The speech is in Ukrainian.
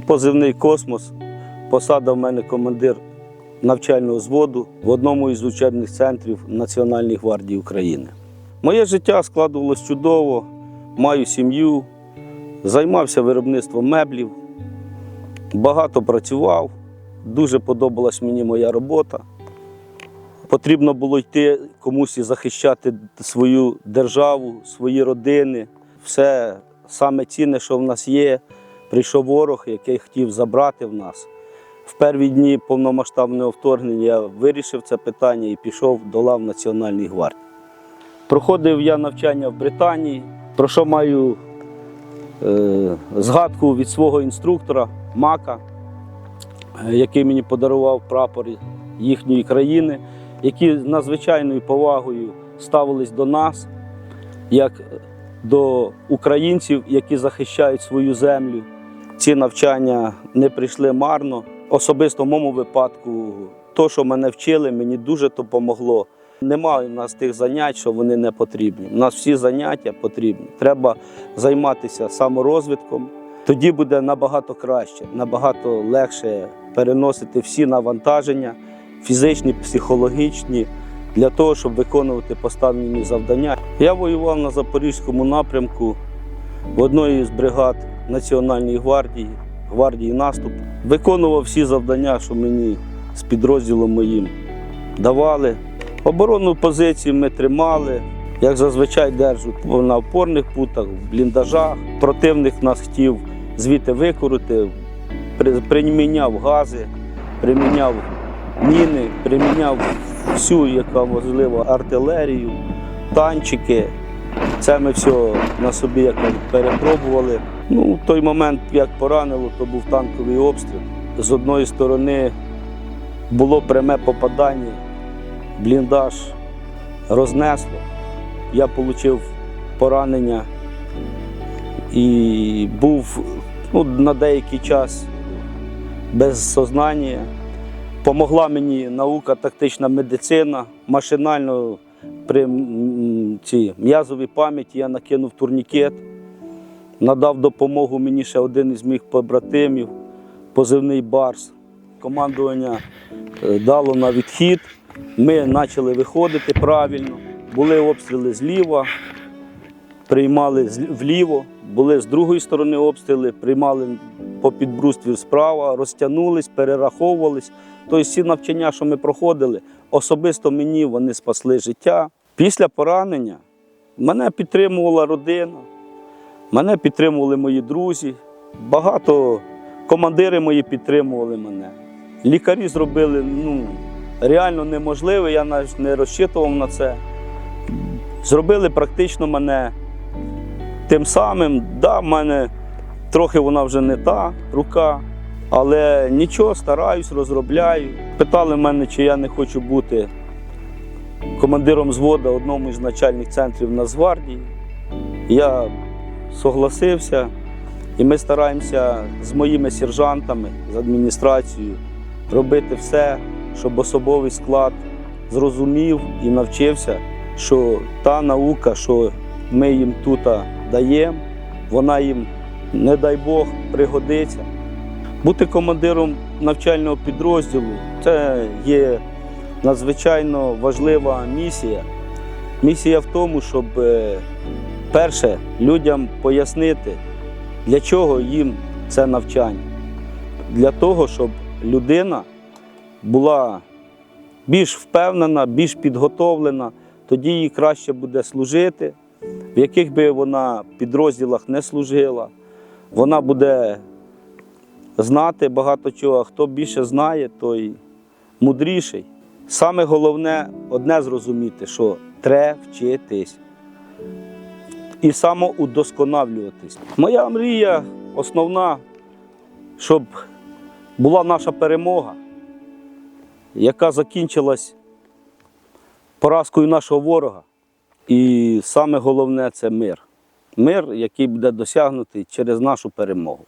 Позивний космос. Посада в мене командир навчального зводу в одному із учебних центрів Національної гвардії України. Моє життя складувалось чудово, маю сім'ю, займався виробництвом меблів, багато працював, дуже подобалась мені моя робота. Потрібно було йти комусь і захищати свою державу, свої родини. Все саме цінне, що в нас є. Прийшов ворог, який хотів забрати в нас. В перві дні повномасштабного вторгнення я вирішив це питання і пішов до лав Національної гвардії. Проходив я навчання в Британії, про що маю е, згадку від свого інструктора Мака, е, який мені подарував прапор їхньої країни, які надзвичайною повагою ставились до нас, як до українців, які захищають свою землю. Ці навчання не прийшли марно. Особисто в моєму випадку, то, що мене вчили, мені дуже допомогло. Немає в нас тих занять, що вони не потрібні. У нас всі заняття потрібні. Треба займатися саморозвитком. Тоді буде набагато краще, набагато легше переносити всі навантаження, фізичні, психологічні, для того, щоб виконувати поставлені завдання. Я воював на Запорізькому напрямку в одної з бригад Національної гвардії, гвардії наступу. Виконував всі завдання, що мені з підрозділом моїм давали. Оборонну позицію ми тримали, як зазвичай держуть на опорних путах, в бліндажах. Противник нас хотів звідти викорити, приміняв гази, приміняв міни, приміняв всю, яка можлива, артилерію, танчики. Це ми все на собі як перепробували. Ну, в той момент, як поранило, то був танковий обстріл. З одної сторони було пряме попадання, бліндаж рознесло. Я отримав поранення і був ну, на деякий час без сознання. Помогла мені наука, тактична медицина. Машинально при цій м'язовій пам'яті я накинув турнікет, надав допомогу мені ще один із моїх побратимів, позивний Барс. Командування е, дало на відхід. Ми почали виходити правильно. Були обстріли зліва, приймали вліво, були з другої сторони обстріли, приймали по підбрустві справа, розтягнулись, перераховувались. Тобто всі навчання, що ми проходили, особисто мені вони спасли життя. Після поранення мене підтримувала родина, мене підтримували мої друзі. Багато командири мої підтримували мене. Лікарі зробили ну, реально неможливе, я навіть не розчитував на це. Зробили практично мене тим самим. Да, в мене трохи вона вже не та рука, але нічого, стараюсь, розробляю. Питали мене, чи я не хочу бути командиром взводу одному із начальних центрів Нацгвардії. Я согласився, і ми стараємося з моїми сержантами, з адміністрацією робити все, щоб особовий склад зрозумів і навчився, що та наука, що ми їм тут даємо, вона їм, не дай Бог, пригодиться. Бути командиром навчального підрозділу це є надзвичайно важлива місія. Місія в тому, щоб е, перше людям пояснити, для чого їм це навчання. Для того, щоб людина була більш впевнена, більш підготовлена, тоді їй краще буде служити, в яких би вона підрозділах не служила. Вона буде знати багато чого. Хто більше знає, той мудріший. Саме головне одне зрозуміти, що треба вчитись і самоудосконалюватись. Моя мрія основна, щоб була наша перемога, яка закінчилась поразкою нашого ворога. І саме головне це мир. Мир, який буде досягнутий через нашу перемогу.